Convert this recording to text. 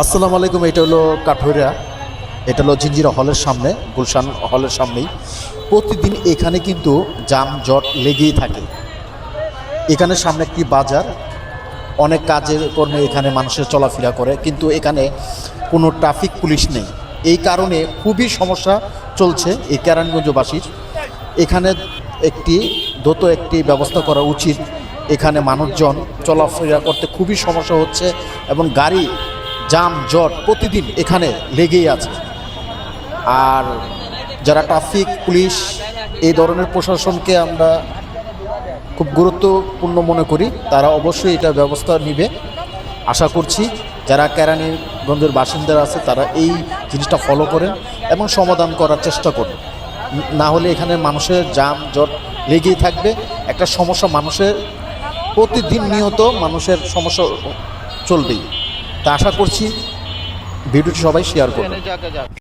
আসসালামু আলাইকুম, এটা হলো কাঠুরিয়া এটা হলো জিঞ্জিরা হলের সামনে, গুলশান হলের সামনেই। প্রতিদিন এখানে কিন্তু যানজট লেগেই থাকে। এখানে সামনে একটি বাজার, অনেক কাজের কর্মে এখানে মানুষের চলাফেরা করে, কিন্তু এখানে কোনো ট্রাফিক পুলিশ নেই। এই কারণে খুবই সমস্যা চলছে এই কেরানীগঞ্জবাসীর। এখানে একটি, দ্রুত একটি ব্যবস্থা করা উচিত। এখানে মানুষজন চলাফেরা করতে খুবই সমস্যা হচ্ছে এবং গাড়ি জাম জট প্রতিদিন এখানে লেগেই আছে। আর যারা ট্রাফিক, পুলিশ এই ধরনের প্রশাসনকে আমরা খুব গুরুত্বপূর্ণ মনে করি, তারা অবশ্যই এটা ব্যবস্থা নিবে। আশা করছি যারা কেরানীগঞ্জের বাসিন্দারা আছে, তারা এই জিনিসটা ফলো করেন এবং সমাধান করার চেষ্টা করুন। ন- হলে এখানে মানুষের জাম, জট লেগেই থাকবে। একটা সমস্যা মানুষের, প্রতিদিন নিয়ত মানুষের সমস্যা চলবেই। তা আশা করছি ভিডিওটি সবাই শেয়ার করবেন।